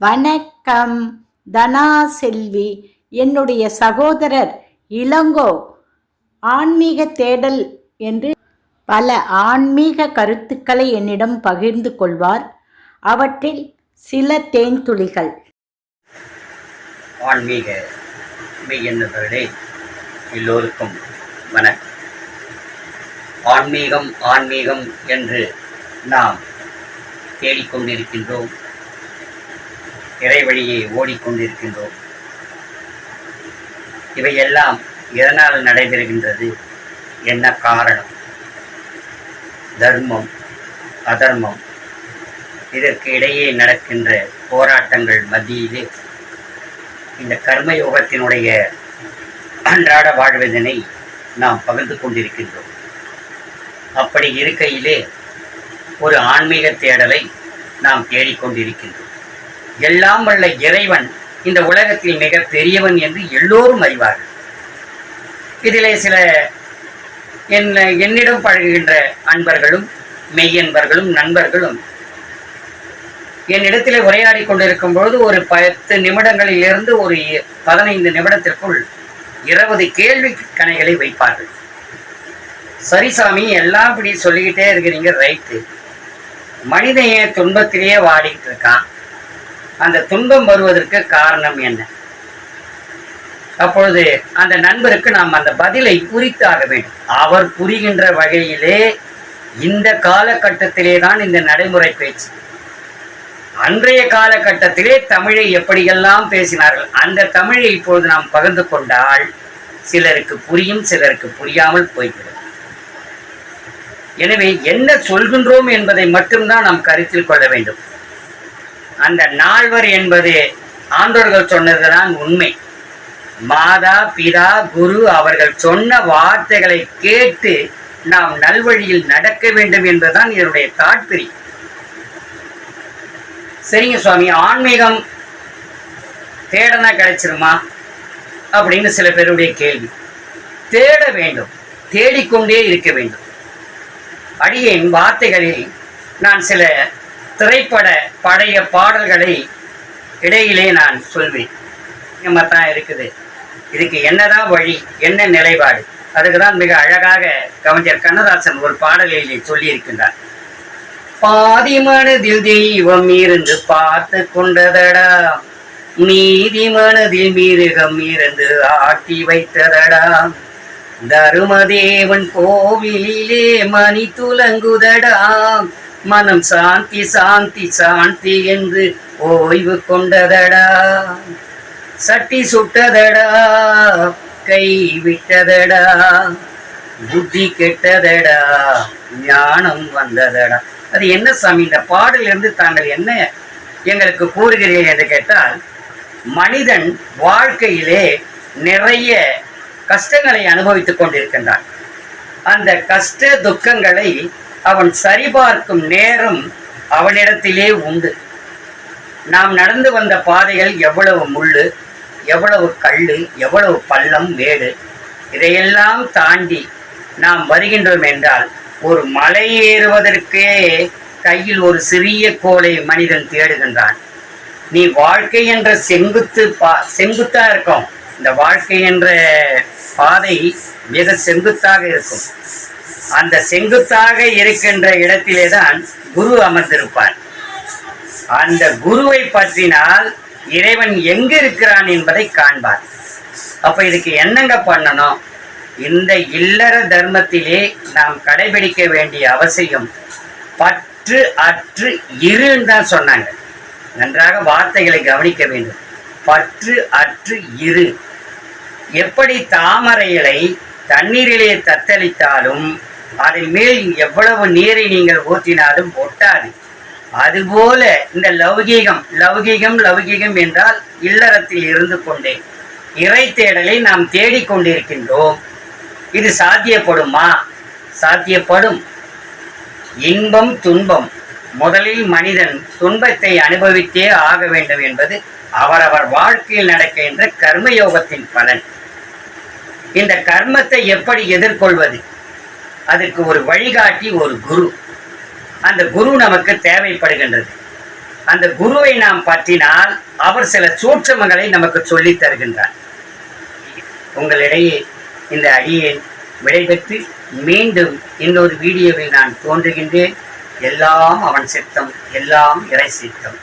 வணக்கம். தனா செல்வி என்னுடைய சகோதரர் இளங்கோ ஆன்மீக தேடல் என்று பல ஆன்மீக கருத்துக்களை என்னிடம் பகிர்ந்து கொள்வார். அவற்றில் சில தேன்துளிகள். ஆன்மீக மெய்யெண்ணர்களே எல்லோருக்கும் வணக்கம். ஆன்மீகம் ஆன்மீகம் என்று நாம் தேடிக்கொண்டிருக்கின்றோம். இறைவழியே ஓடிக்கொண்டிருக்கின்றோம். இவையெல்லாம் எதனால் நடைபெறுகின்றது? என்ன காரணம்? தர்மம் அதர்மம் இதற்கு இடையே நடக்கின்ற போராட்டங்கள் மத்தியிலே இந்த கர்மயோகத்தினுடைய அன்றாட வாழ்வதனை நாம் பகிர்ந்து கொண்டிருக்கின்றோம். அப்படி இருக்கையிலே ஒரு ஆன்மீக தேடலை நாம் தேடிக்கொண்டிருக்கின்றோம். எல்லாம் வல்ல இறைவன் இந்த உலகத்தில் மிக பெரியவன் என்று எல்லோரும் அறிவார்கள். இதிலே சில என் என்னிடம் பழகுகின்ற அன்பர்களும் மெய்யன்பர்களும் நண்பர்களும் என்னிடத்தில் உரையாடி கொண்டிருக்கும் பொழுது ஒரு பத்து நிமிடங்களில் இருந்து ஒரு பதினைந்து நிமிடத்திற்குள் இருபது கேள்வி கணைகளை வைப்பார்கள். சரி சாமி எல்லாம் இப்படி சொல்லிக்கிட்டே இருக்கிறீங்க ரைட்டு. மனிதன் துன்பத்திலேயே வாடிட்டு இருக்கான்? அந்த துன்பம் வருவதற்கு காரணம் என்ன? அப்பொழுது அந்த நண்பருக்கு நாம் அந்த பதிலை புரித்தாக வேண்டும். அவர் புரிகின்ற வகையிலே இந்த காலகட்டத்திலே தான் இந்த நடைமுறை பேச்சு. அன்றைய காலகட்டத்திலே தமிழை எப்படியெல்லாம் பேசினார்கள்? அந்த தமிழை இப்பொழுது நாம் பகிர்ந்து கொண்டால் சிலருக்கு புரியும் சிலருக்கு புரியாமல் போய்விடும். எனவே என்ன சொல்கின்றோம் என்பதை மட்டும்தான் நாம் கருத்தில் கொள்ள வேண்டும். அந்த நால்வர் என்பது ஆண்டோர்கள் சொன்னதுதான் உண்மை. மாதா பிதா குரு அவர்கள் சொன்ன வார்த்தைகளை கேட்டு நாம் நல்வழியில் நடக்க வேண்டும் என்பதுதான் இதனுடைய தாட்பரி சரிங்க சுவாமி ஆன்மீகம் தேடனா கிடைச்சிருமா? அப்படின்னு சில பேருடைய கேள்வி. தேட வேண்டும் தேடிக்கொண்டே இருக்க வேண்டும். அடியேன் வார்த்தைகளில் நான் சில திரைப்பட பழைய பாடல்களை இடையிலே நான் சொல்வேன். நம்ம தான் இருக்குது. இதுக்கு என்னதான் வழி என்ன நிலைப்பாடு? அதுக்கு தான் மிக அழகாக கவிஞர் கண்ணதாசன் ஒரு பாடலிலே சொல்லியிருக்கின்றார். பாதி மனதில் தெய்வம் இருந்து பார்த்து கொண்டதடா. நீதி மனதில் மிருகம் இருந்து ஆட்டி வைத்ததடா. தருமதேவன் கோவிலிலே மணி துலங்குதடா. மனம் சாந்தி சாந்தி சாந்தி என்று ஓய்வு கொண்டதடா. சட்டி சுட்டதடா கை விட்டதடா. புத்தி கெட்டதடா ஞானம் வந்ததடா. அது என்ன சாமி இந்த பாடலிருந்து தாங்கள் என்ன எங்களுக்கு கூறுகிறீர்கள் என்று கேட்டால் மனிதன் வாழ்க்கையிலே நிறைய கஷ்டங்களை அனுபவித்துக் கொண்டிருக்கின்றான். அந்த கஷ்ட துக்கங்களை அவன் சரிபார்க்கும் நேரம் அவனிடத்திலே உண்டு. நாம் நடந்து வந்த பாதைகள் எவ்வளவு முள்ளு எவ்வளவு கல் எவ்வளவு பள்ளம் மேடு. இதையெல்லாம் தாண்டி நாம் வருகின்றோம் என்றால் ஒரு மலை ஏறுவதற்கே கையில் ஒரு சிறிய கோலை மனிதன் தேடுகின்றான். நீ வாழ்க்கை என்ற செங்குத்து பா செங்குத்தா இருக்கும். இந்த வாழ்க்கை என்ற பாதை மிக செங்குத்தாக இருக்கும். அந்த செங்குத்தாக இருக்கின்ற இடத்திலே தான் குரு அமர்ந்திருப்பார். அந்த குருவை பற்றினால் இறைவன் எங்கு இருக்கிறான் என்பதை காண்பார். அப்ப இதுக்கு என்னங்க பண்ணணும்? இந்த இல்லற தர்மத்திலே நாம் கடைபிடிக்க வேண்டிய அவசியம் பற்று அற்று இருன்னு தான் சொன்னாங்க. நன்றாக வார்த்தைகளை கவனிக்க வேண்டும். பற்று அற்று இரு. எப்படி தாமரை இலை தண்ணீரிலே தத்தளித்தாலும் அதன் மேல் எவ்வளவு நீரை நீங்கள் ஊற்றினாலும் ஒட்டாது. அதுபோல இந்த லௌகீகம் லௌகீகம் லௌகீகம் என்றால் இல்லறத்தில் இருந்து கொண்டே இறை தேடலை நாம் தேடிக்கொண்டிருக்கின்றோம் இது சாத்தியப்படுமா? சாத்தியப்படும். இன்பம் துன்பம். முதலில் மனிதன் துன்பத்தை அனுபவித்தே ஆக வேண்டும் என்பது அவரவர் வாழ்க்கையில் நடக்கின்ற கர்மயோகத்தின் பலன். இந்த கர்மத்தை எப்படி எதிர்கொள்வது? அதற்கு ஒரு வழிகாட்டி ஒரு குரு. அந்த குரு நமக்கு தேவைப்படுகின்றது. அந்த குருவை நாம் பற்றினால் அவர் சில சூட்சமங்களை நமக்கு சொல்லித் தருகின்றார். உங்களிடையே இந்த அடியை விடைபெற்று மீண்டும் இன்னொரு வீடியோவில் நான் தோன்றுகின்றேன். எல்லாம் அவன் சித்தம் எல்லாம் இறை சித்தம்.